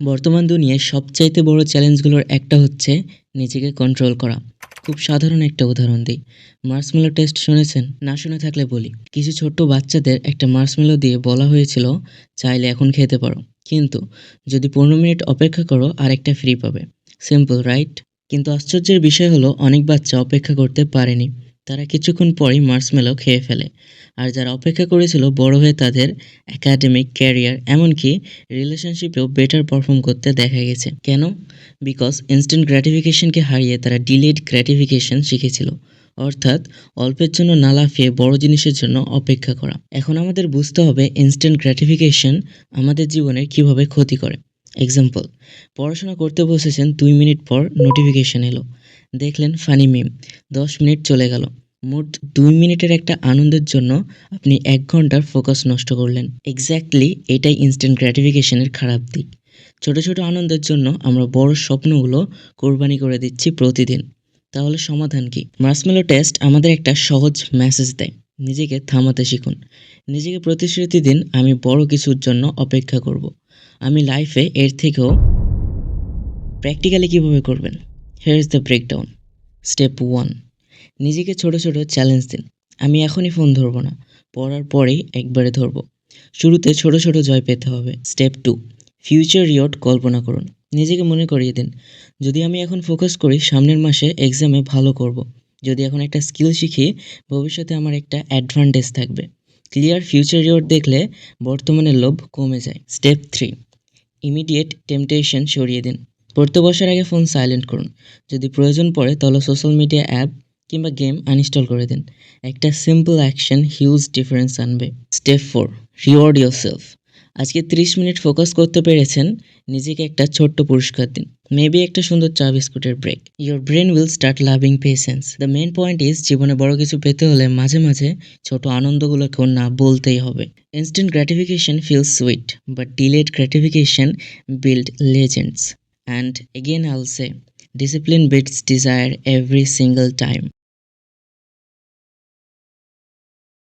বর্তমান দুনিয়ায় সবচাইতে বড় চ্যালেঞ্জগুলোর একটা হচ্ছে নিজেকে কন্ট্রোল করা। খুব সাধারণ একটা উদাহরণ দিই। মার্সমেলো টেস্ট শুনেছেন? না শুনে থাকলে বলি। কিছু ছোট্ট বাচ্চাদের একটা মার্সমেলো দিয়ে বলা হয়েছিল, চাইলে এখন খেতে পারো। কিন্তু যদি পনেরো মিনিট অপেক্ষা করো, আরেকটা ফ্রি পাবে। সিম্পল রাইট কিন্তু আশ্চর্যের বিষয় হলো, অনেক বাচ্চা অপেক্ষা করতে পারেনি। তারা কিছুক্ষণ পরেই মার্সমেলো খেয়ে ফেলে। আর যারা অপেক্ষা করেছিল বড় হয়ে তাদের একাডেমিক ক্যারিয়ার, এমনকি রিলেশনশিপেও বেটার পারফর্ম করতে দেখা গেছে। কেন? বিকজ ইনস্ট্যান্ট গ্র্যাটিফিকেশনকে হারিয়ে তারা ডিলেড গ্র্যাটিফিকেশন শিখেছিল। অর্থাৎ অল্পের জন্য না লাফিয়ে বড় জিনিসের জন্য অপেক্ষা করা। এখন আমাদের বুঝতে হবে ইনস্ট্যান্ট গ্র্যাটিফিকেশন আমাদের জীবনের কীভাবে ক্ষতি করে। এক্সাম্পল পড়াশোনা করতে বসেছেন দুই মিনিট পর নোটিফিকেশন এলো। দেখলেন ফানি মিম, দশ মিনিট চলে গেল। মোট দুই মিনিটের একটা আনন্দের জন্য আপনি এক ঘণ্টার ফোকাস নষ্ট করলেন। এক্স্যাক্টলি এটাই ইনস্ট্যান্ট গ্র্যাটিফিকেশনের খারাপ দিক। ছোট ছোট আনন্দের জন্য আমরা বড় স্বপ্নগুলো কোরবানি করে দিচ্ছি প্রতিদিন। তাহলে সমাধান কি? মার্সমেলো টেস্ট আমাদের একটা সহজ মেসেজ দেয়। নিজেকে থামাতে শিখুন। নিজেকে প্রতিশ্রুতি দিন, আমি বড় কিছুর জন্য অপেক্ষা করব। আমি লাইফে এর থেকেও প্র্যাকটিক্যালি কীভাবে করবেন? Here is the breakdown step one নিজেকে ছোট ছোট চ্যালেঞ্জ দিন। আমি এখনই ফোন ধরবো না। পড়ার পরেই একবারে ধরবো। শুরুতে ছোট ছোট জয় পেতে হবে। স্টেপ টু ফিউচার রিওয়ার্ড কল্পনা করুন। নিজেকে মনে করিয়ে দিন। যদি আমি এখন ফোকাস করি, সামনের মাসে এক্সামে ভালো করব। যদি এখন একটা স্কিল শিখি, ভবিষ্যতে আমার একটা অ্যাডভান্টেজ থাকবে। ক্লিয়ার ফিউচার রিওয়ার্ড দেখলে বর্তমানের লোভ কমে যায়। স্টেপ থ্রি ইমিডিয়েট টেম্পটেশন সরিয়ে দিন। পড়তে বসার আগে ফোন সাইলেন্ট করুন। যদি প্রয়োজন পড়ে, তাহলে সোশ্যাল মিডিয়া অ্যাপ কিংবা গেম আনইনস্টল করে দিন। একটা সিম্পল অ্যাকশন হিউজ ডিফারেন্স আনবে। Step four reward yourself আজকে ত্রিশ মিনিট ফোকাস করতে পেরেছেন, নিজেকে একটা ছোট্ট পুরস্কার দিন। মেবি একটা সুন্দর চা বিস্কুটের break your brain will start loving patience the main point is জীবনে বড় কিছু পেতে হলে মাঝে মাঝে ছোট আনন্দগুলোকেও না বলতেই হবে। Instant gratification feel sweet but delayed gratification build legends and again also discipline beats desire every single time